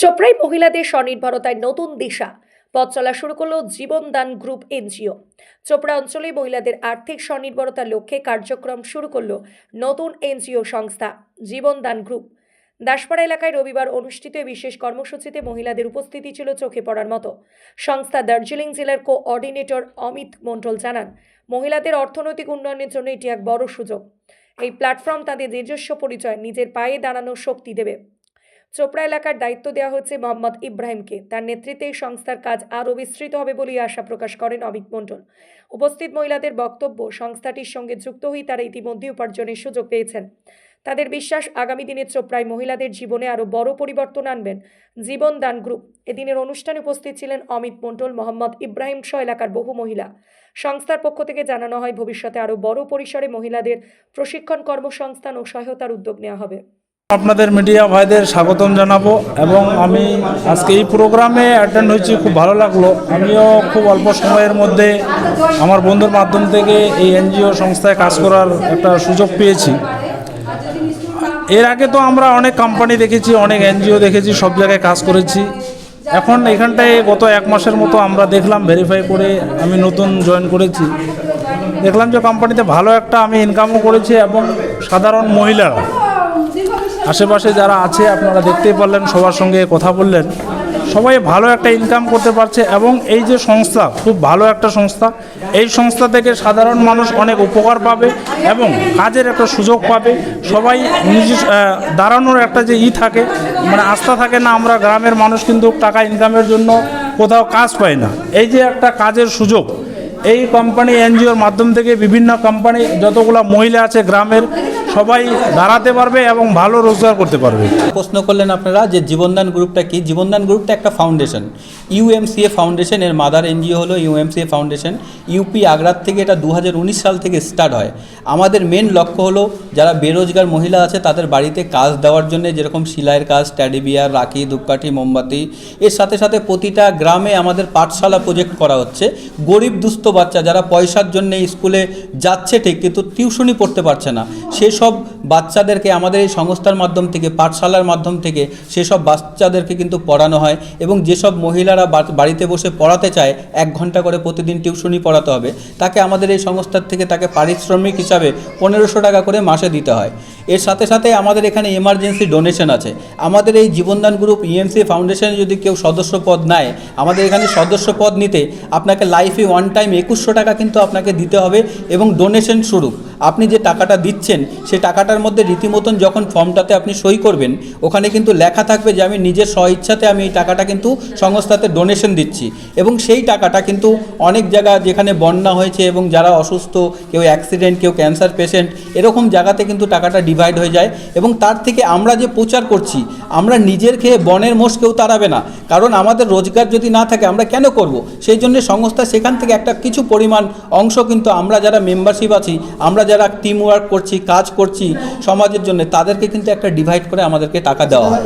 চোপড়ায় মহিলাদের স্বনির্ভরতায় নতুন দিশা। পথ চলা শুরু করল জীবনদান গ্রুপ এনজিও। চোপড়া অঞ্চলে মহিলাদের আর্থিক স্বনির্ভরতার লক্ষ্যে কার্যক্রম শুরু করল নতুন এনজিও সংস্থা, জীবনদান গ্রুপ। দাসপাড়া এলাকায় রবিবার অনুষ্ঠিত বিশেষ কর্মসূচিতে মহিলাদের উপস্থিতি ছিল চোখে পড়ার মতো। সংস্থা দার্জিলিং জেলার কোঅর্ডিনেটর অমিত মণ্ডল জানান, মহিলাদের অর্থনৈতিক উন্নয়নের জন্য এটি এক বড় সুযোগ। এই প্ল্যাটফর্ম তাদের নিজস্ব পরিচয়, নিজের পায়ে দাঁড়ানোর শক্তি দেবে। চোপড়া এলাকার দায়িত্ব দেওয়া হচ্ছে মোহাম্মদ ইব্রাহিমকে। তার নেতৃত্বে এই সংস্থার কাজ আরও বিস্তৃত হবে বলেই আশা প্রকাশ করেন অমিত মণ্ডল। উপস্থিত মহিলাদের বক্তব্য, সংস্থাটির সঙ্গে যুক্ত হয়ে তারা ইতিমধ্যে উপার্জনের সুযোগ পেয়েছেন। তাদের বিশ্বাস, আগামী দিনে চোপড়ায় মহিলাদের জীবনে আরও বড় পরিবর্তন আনবেন জীবন দান গ্রুপ। এদিনের অনুষ্ঠানে উপস্থিত ছিলেন অমিত মণ্ডল, মোহাম্মদ ইব্রাহিম সহ এলাকার বহু মহিলা। সংস্থার পক্ষ থেকে জানানো হয়, ভবিষ্যতে আরও বড় পরিসরে মহিলাদের প্রশিক্ষণ কর্মসংস্থান ও সহায়তার উদ্যোগ নেওয়া হবে। আপনাদের মিডিয়া ভাইদের স্বাগতম জানাব এবং আমি আজকে এই প্রোগ্রামে অ্যাটেন্ড হয়েছি, খুব ভালো লাগল। আমিও খুব অল্প সময়ের মধ্যে আমার বন্ধুর মাধ্যম থেকে এই এনজিও সংস্থায় কাজ করার একটা সুযোগ পেয়েছি। এর আগে তো আমরা অনেক কোম্পানি দেখেছি, অনেক এনজিও দেখেছি, সব জায়গায় কাজ করেছি। এখন এখানটায় গত এক মাসের মতো আমরা দেখলাম ভেরিফাই করে আমি নতুন জয়েন করেছি। দেখলাম যে কোম্পানিতে ভালো একটা আমি ইনকামও করেছি এবং সাধারণ মহিলারা আশেপাশে যারা আছে, আপনারা দেখতেই পারলেন, সবার সঙ্গে কথা বললেন। সবাই ভালো একটা ইনকাম করতে পারছে এবং এই যে সংস্থা, খুব ভালো একটা সংস্থা, এই সংস্থা থেকে সাধারণ মানুষ অনেক উপকার পাবে এবং কাজের একটা সুযোগ পাবে। সবাই নিজস্ব দাঁড়ানোর একটা যে ই থাকে মানে আস্থা থাকে না, আমরা গ্রামের মানুষ কিন্তু টাকা ইনকামের জন্য কোথাও কাজ পাই না। এই যে একটা কাজের সুযোগ, এই কোম্পানি এনজিওর মাধ্যম থেকে বিভিন্ন কোম্পানি যতগুলো মহিলা আছে গ্রামের সবাই দাঁড়াতে পারবে এবং ভালো রোজগার করতে পারবে। প্রশ্ন করলেন আপনারা যে জীবনদান গ্রুপটা কি? জীবনদান গ্রুপটা একটা ফাউন্ডেশন ইউএমসিএ ফাউন্ডেশন এর মাদার এনজিও হলো ইউএমসিএ ফাউন্ডেশন ইউপি আগ্রার থেকে এটা দু হাজার উনিশ সাল থেকে স্টার্ট হয়। আমাদের মেন লক্ষ্য হলো যারা বেরোজগার মহিলা আছে, তাদের বাড়িতে কাজ দেওয়ার জন্য যেরকম সেলাইয়ের কাজ ট্যাডি বিয়ার রাখি, ধূপকাঠি, মোমবাতি। এর সাথে সাথে প্রতিটা গ্রামে আমাদের পাঠশালা প্রজেক্ট করা হচ্ছে। গরিব দুস্থ বাচ্চা যারা পয়সার জন্য স্কুলে যাচ্ছে ঠিক, কিন্তু টিউশনই পড়তে পারছে না। সেসব বাচ্চাদেরকে আমাদের এই সংস্থার মাধ্যম থেকে, পাঠশালার মাধ্যম থেকে সেসব বাচ্চাদেরকে কিন্তু পড়ানো হয় এবং যেসব মহিলারা বাড়িতে বসে পড়াতে চায়, এক ঘণ্টা করে প্রতিদিন টিউশনি পড়াতে হবে। তাকে আমাদের এই সংস্থার থেকে তাকে পারিশ্রমিক হিসাবে পনেরোশো টাকা করে মাসে দিতে হয়। এর সাথে সাথে আমাদের এখানে এমার্জেন্সি ডোনেশন আছে। আমাদের এই জীবনদান গ্রুপ ইএমসি ফাউন্ডেশনে যদি কেউ সদস্য পদ নেয়, আমাদের এখানে সদস্য পদ নিতে আপনাকে লাইফে ওয়ান টাইম একুশশো টাকা কিন্তু আপনাকে দিতে হবে এবং ডোনেশন স্বরূপ। আপনি যে টাকাটা দিচ্ছেন সেই টাকাটার মধ্যে রীতিমতন যখন ফর্মটাতে আপনি সই করবেন, ওখানে কিন্তু লেখা থাকবে যে আমি নিজের স্বইচ্ছাতে আমি এই টাকাটা কিন্তু সংস্থাতে ডোনেশন দিচ্ছি। এবং সেই টাকাটা কিন্তু অনেক জায়গা যেখানে বন্যা হয়েছে এবং যারা অসুস্থ, কেউ অ্যাক্সিডেন্ট কেউ ক্যান্সার পেশেন্ট এরকম জায়গাতে কিন্তু টাকাটা ডিভাইড হয়ে যায়। এবং তার থেকে আমরা যে প্রচার করছি, আমরা নিজের খেয়ে বনের মোষ কেউ তাড়াবে না। কারণ আমাদের রোজগার যদি না থাকে, আমরা কেন করব? সেই জন্য সংস্থা সেখান থেকে একটা কিছু পরিমাণ অংশ কিন্তু আমরা যারা মেম্বারশিপ আছি, আমরা যারা টিম ওয়ার্ক করছি কাজ করছি সমাজের জন্য তাদেরকে কিন্তু একটা ডিভাইড করে আমাদেরকে টাকা দেওয়া হয়।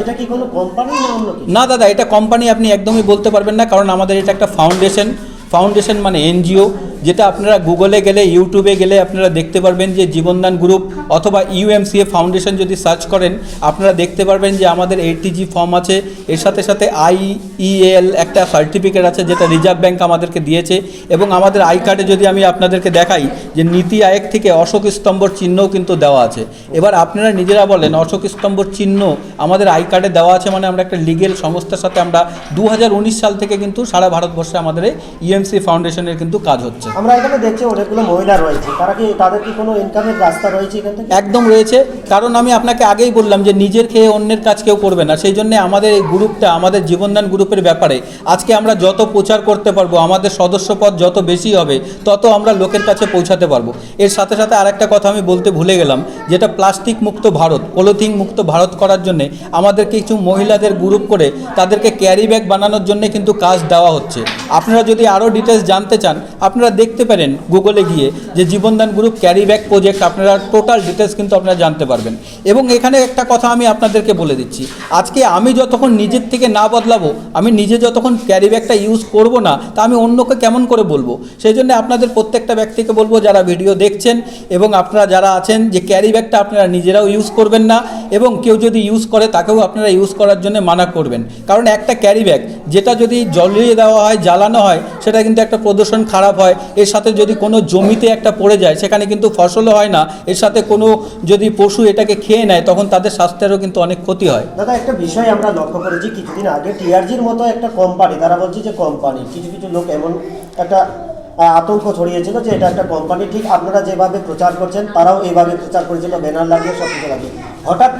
না দাদা এটা কোম্পানি আপনি একদমই বলতে পারবেন না কারণ আমাদের এটা একটা ফাউন্ডেশন ফাউন্ডেশন মানে এনজিও যেটা আপনারা গুগলে গেলে ইউটিউবে গেলে আপনারা দেখতে পারবেন যে জীবনদান গ্রুপ অথবা ইউএমসিএ ফাউন্ডেশন যদি সার্চ করেন, আপনারা দেখতে পারবেন যে আমাদের এইটিজি ফর্ম আছে। এর সাথে সাথে আইইএল একটা সার্টিফিকেট আছে যেটা রিজার্ভ ব্যাংক আমাদেরকে দিয়েছে। এবং আমাদের আই কার্ডে যদি আমি আপনাদেরকে দেখাই যে নীতি আয়োগ থেকে অশোক স্তম্ভর চিহ্নও কিন্তু দেওয়া আছে। এবার আপনারা নিজেরা বলেন, অশোক স্তম্ভর চিহ্ন আমাদের আই কার্ডে দেওয়া আছে মানে আমরা একটা লিগেল সংস্থার সাথে আমরা দু হাজার উনিশ সাল থেকে কিন্তু সারা ভারতবর্ষে আমাদের ইএমসি ফাউন্ডেশনের কিন্তু কাজ হচ্ছে। আমরা এখানে দেখছি অনেকগুলো মহিলা রয়েছে। তারা কি, তাদের কি কোনো ইনকামের রাস্তা রয়েছে এখান থেকে? একদম রয়েছে। কারণ আমি আপনাকে আগেই বললাম যে নিজের খেয়ে অন্যের কাজ কেউ করবে না। সেই জন্য আমাদের এই গ্রুপটা, আমাদের জীবনদান গ্রুপের ব্যাপারে আজকে আমরা যত প্রচার করতে পারব, আমাদের সদস্যপদ যত বেশি হবে, তত আমরা লোকের কাছে পৌঁছাতে পারব। এর সাথে সাথে আরেকটা কথা আমি বলতে ভুলে গেলাম, যেটা প্লাস্টিক মুক্ত ভারত, পলিথিন মুক্ত ভারত করার জন্য আমাদের কিছু মহিলাদের গ্রুপ করে তাদেরকে ক্যারি ব্যাগ বানানোর জন্য কিন্তু কাজ দেওয়া হচ্ছে। আপনারা যদি আরও ডিটেলস জানতে চান, আপনারা দেখতে পারেন গুগলে গিয়ে যে Jibandan group carry back project আপনারা টোটাল ডিটেলস কিন্তু আপনারা জানতে পারবেন। এবং এখানে একটা কথা আমি আপনাদেরকে বলে দিচ্ছি। আজকে আমি যতক্ষণ নিজের থেকে না বদলাবো, আমি নিজে যতক্ষণ ক্যারি ব্যাগটা ইউজ করব না, তা আমি অন্যকে কেমন করে বলব? সেই জন্য আপনাদের প্রত্যেকটা ব্যক্তিকে বলব, যারা ভিডিও দেখছেন এবং আপনারা যারা আছেন, যে ক্যারি ব্যাগটা আপনারা নিজেরাও ইউজ করবেন না এবং কেউ যদি ইউজ করে, তাকেও আপনারা ইউজ করার জন্য মানা করবেন। কারণ একটা ক্যারি ব্যাগ যেটা যদি জ্বলিয়ে দেওয়া হয়, জ্বালানো হয়, সেটা কিন্তু একটা প্রদূষণ খারাপ হয়। এর সাথে যদি কোনো জমিতে একটা পড়ে যায়, সেখানে কিন্তু ফসলও হয় না। এর সাথে কোনো যদি পশু এটাকে খেয়ে নেয়, তখন তাদের স্বাস্থ্যেরও কিন্তু অনেক ক্ষতি হয়। দাদা, একটা বিষয় আমরা লক্ষ্য করেছি, কিছুদিন আগে টিআরজির মতো একটা কোম্পানি তারা বলছে যে কোম্পানি কিছু কিছু লোক এমন একটা আতঙ্ক ছড়িয়েছিল যে এটা একটা কোম্পানি ঠিক আপনারা যেভাবে প্রচার করছেন, তারাও এইভাবে প্রচার করেছিল, ব্যানার লাগিয়ে সব কিছু লাগিয়ে। হঠাৎ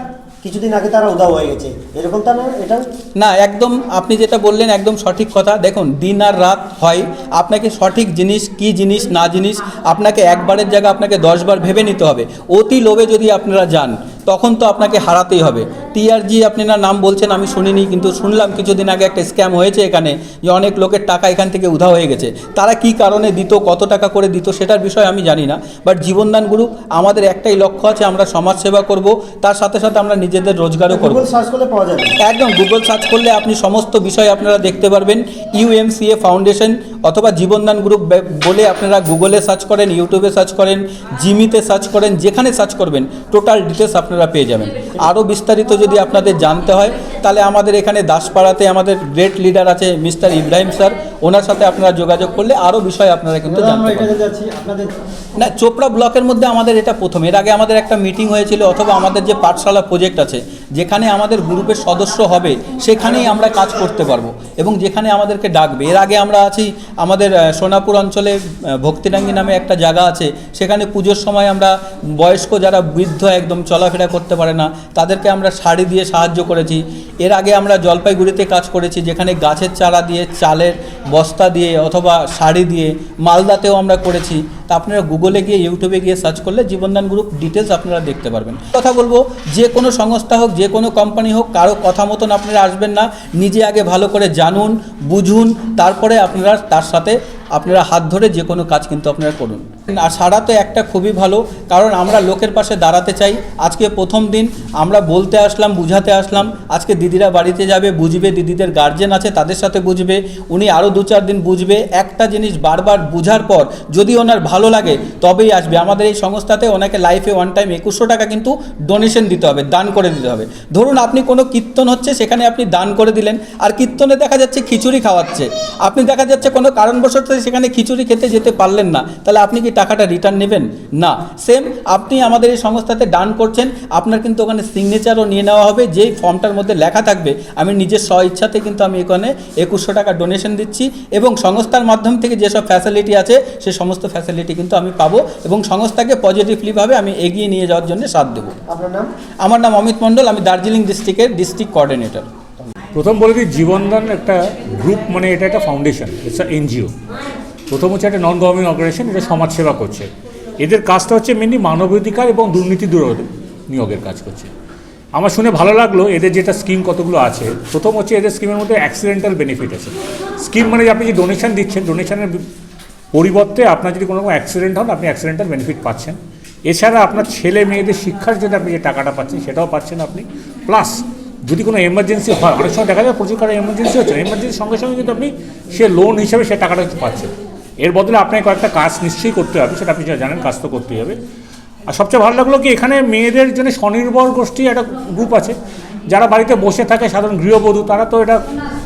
কিছুদিন আগে তারা উদাও হয়ে গেছে। এরকম তা না এটা না, একদম আপনি যেটা বললেন একদম সঠিক কথা। দেখুন, দিন আর রাত হয়। আপনাকে সঠিক জিনিস, কি জিনিস, না জিনিস আপনাকে একবারের জায়গা আপনাকে দশবার ভেবে নিতে হবে। অতি লোভে যদি আপনারা যান তখন তো আপনাকে হারাতেই হবে। টিআরজি আপনারা নাম বলছেন আমি শুনিনি কিন্তু শুনলাম কিছুদিন আগে একটা স্ক্যাম হয়েছে এখানে যে অনেক লোকের টাকা এখান থেকে উধা হয়ে গেছে। তারা কি কারণে দিত কত টাকা করে দিত সেটার বিষয়ে আমি জানি না বাট জীবনদান গ্রুপ আমাদের একটাই লক্ষ্য আছে আমরা সমাজসেবা করব তার সাথে সাথে আমরা নিজেদের রোজগারও করব। সার্চ করলে পাওয়া যাবে। একদম গুগল সার্চ করলে আপনি সমস্ত বিষয় আপনারা দেখতে পারবেন। ইউএমসিএ ফাউন্ডেশন অথবা জীবনদান গ্রুপ বলে আপনারা গুগলে সার্চ করেন ইউটিউবে সার্চ করেন জিমিতে সার্চ করেন যেখানে সার্চ করবেন টোটাল ডিটেলস আপনারা পেয়ে যাবেন। আরও বিস্তারিত যদি আপনাদের জানতে হয় তাহলে আমাদের এখানে দাসপাড়াতে আমাদের গ্রেট লিডার আছে মিস্টার ইব্রাহিম স্যার ওনার সাথে আপনারা যোগাযোগ করলে আরও বিষয় আপনারা কিন্তু জানতে পারবেন। না চোপড়া ব্লকের মধ্যে আমাদের এটা প্রথম। এর আগে আমাদের একটা মিটিং হয়েছিল অথবা আমাদের যে পাঠশালা প্রজেক্ট আছে যেখানে আমাদের গ্রুপের সদস্য হবে সেখানেই আমরা কাজ করতে পারব। এবং যেখানে আমাদেরকে ডাকবে এর আগে আমরা আছি আমাদের সোনাপুর অঞ্চলে আহ, ভক্তিরাঙ্গি নামে একটা জায়গা আছে সেখানে পুজোর সময় আমরা বয়স্ক যারা বৃদ্ধ একদম চলাফেরা করতে পারে না তাদেরকে আমরা শাড়ি দিয়ে সাহায্য করেছি। এর আগে আমরা জলপাইগুড়িতে কাজ করেছি যেখানে গাছের চারা দিয়ে চালের বস্তা দিয়ে অথবা শাড়ি দিয়ে মালদাতেও আমরা করেছি। তা আপনারা গুগলে গিয়ে ইউটিউবে গিয়ে সার্চ করলে জীবনদান গ্রুপ ডিটেলস আপনারা দেখতে পারবেন। কথা বলব যে কোনো সংস্থা হোক যে কোনো কোম্পানি হোক, কারও কথা মতন আপনারা আসবেন না। নিজে আগে ভালো করে জানুন, বুঝুন, তারপরে আপনারা তার সাথে আপনারা হাত ধরে যে কোনো কাজ কিন্তু আপনারা করুন। আর সারা তো একটা খুবই ভালো, কারণ আমরা লোকের পাশে দাঁড়াতে চাই। আজকে প্রথম দিন, আমরা বলতে আসলাম, বুঝাতে আসলাম, আজকে দিদিরা বাড়িতে যাবে, বুঝবে, দিদিদের গার্জেন আছে, তাদের সাথে বুঝবে, উনি আরও দু চার দিন বুঝবে। একটা জিনিস বারবার বুঝার পর, যদি ওনার ভালো লাগে, তবেই আসবে। আমাদের এই সংস্থাতে ওনাকে লাইফে ওয়ান টাইম একুশশো টাকা কিন্তু ডোনেশন দিতে হবে, দান করে দিতে হবে। ধরুন আপনি কোনো কীর্তন হচ্ছে, সেখানে আপনি দান করে দিলেন, আর কীর্তনে দেখা যাচ্ছে খিচুড়ি খাওয়াচ্ছে। আপনি দেখা যাচ্ছে কোনো কারণবশত সেখানে খিচুড়ি খেতে যেতে পারলেন না তাহলে আপনি কি টাকাটা রিটার্ন নেবেন? না। সেম আপনি আমাদের এই সংস্থাতে দান করছেন আপনার কিন্তু ওখানে সিগনেচারও নিয়ে নেওয়া হবে যেই ফর্মটার মধ্যে লেখা থাকবে। আমি নিজের স্ব ইচ্ছাতে কিন্তু আমি এখানে একুশশো টাকা ডোনেশন দিচ্ছি এবং সংস্থার মাধ্যম থেকে যেসব ফ্যাসিলিটি আছে সে সমস্ত ফ্যাসিলিটি কিন্তু আমি পাবো এবং সংস্থাকে পজিটিভলিভাবে আমি এগিয়ে নিয়ে যাওয়ার জন্য সাথ দেবো। আপনার নাম? আমার নাম অমিত মণ্ডল আমি দার্জিলিং ডিস্ট্রিক্টের ডিস্ট্রিক্ট কোঅর্ডিনেটর প্রথম বলে দিই, জীবনদান একটা গ্রুপ মানে এটা একটা ফাউন্ডেশন ইটস আ এনজিও প্রথম হচ্ছে একটা নন গভর্নমেন্ট অর্গানাইজেশন এটা সমাজসেবা করছে। এদের কাজটা হচ্ছে মেনলি মানবাধিকার এবং দুর্নীতি দূর নিয়োগের কাজ করছে। আমার শুনে ভালো লাগল, এদের যেটা স্কিম কতগুলো আছে, প্রথম হচ্ছে এদের স্কিমের মধ্যে অ্যাক্সিডেন্টাল বেনিফিট আছে। স্কিম মানে আপনি যে ডোনেশন দিচ্ছেন ডোনেশনের পরিবর্তে আপনার যদি কোনো রকম অ্যাক্সিডেন্ট হন, আপনি অ্যাক্সিডেন্টাল বেনিফিট পাচ্ছেন। এছাড়া আপনার ছেলে মেয়েদের শিক্ষার জন্য আপনি যে টাকাটা পাচ্ছেন, সেটাও পাচ্ছেন আপনি। প্লাস যদি কোনো এমার্জেন্সি হয়, অনেক সময় দেখা যায় প্রচুর কারও এমার্জেন্সি হচ্ছে এমার্জেন্সির সঙ্গে সঙ্গে কিন্তু আপনি সে লোন হিসেবে সে টাকাটা কিন্তু পাচ্ছেন। এর বদলে আপনাকে কয়েকটা কাজ নিশ্চয়ই করতে হবে, সেটা আপনি জানেন কাজ তো করতেই হবে। আর সবচেয়ে ভালো লাগল কি, এখানে মেয়েদের জন্য স্বনির্ভর গোষ্ঠী একটা গ্রুপ আছে, যারা বাড়িতে বসে থাকে, সাধারণ গৃহবধূ, তারা তো এটা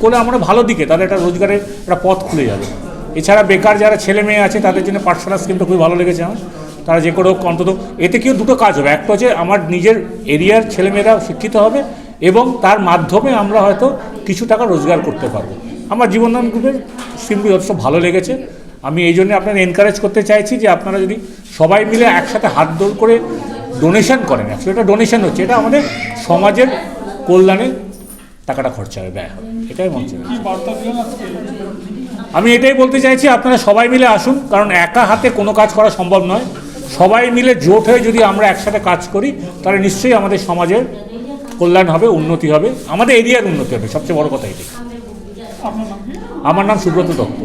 করলে আমরা ভালো দিকে, তাদের একটা রোজগারের একটা পথ খুলে যাবে। এছাড়া বেকার যারা ছেলে মেয়ে আছে, তাদের জন্য পাঠশালা স্কিমটা খুবই ভালো লেগেছে আমার। তারা যে কোনো হোক, অন্তত এতে কেউ দুটো কাজ হবে। একটা হচ্ছে আমার নিজের এরিয়ার ছেলেমেয়েরা শিক্ষিত হবে এবং তার মাধ্যমে আমরা হয়তো কিছু টাকা রোজগার করতে পারব। আমার জীবনদান গ্রুপের স্কিমটি যথেষ্ট ভালো লেগেছে। আমি এই জন্য আপনাদের এনকারেজ করতে চাইছি যে আপনারা যদি সবাই মিলে একসাথে হাত দৌড় করে ডোনেশন করেন অ্যাকচুয়ালি এটা ডোনেশন হচ্ছে, এটা আমাদের সমাজের কল্যাণে টাকাটা খরচা হবে, ব্যয় হবে। এটাই হচ্ছে আমি এটাই বলতে চাইছি, আপনারা সবাই মিলে আসুন, কারণ একা হাতে কোনো কাজ করা সম্ভব নয়। সবাই মিলে জোট হয়ে যদি আমরা একসাথে কাজ করি, তাহলে নিশ্চয়ই আমাদের সমাজের কল্যাণ হবে উন্নতি হবে। আমাদের এরিয়ার উন্নতি হবে সবচেয়ে বড় কথা এটি আমার নাম সুব্রত দত্ত।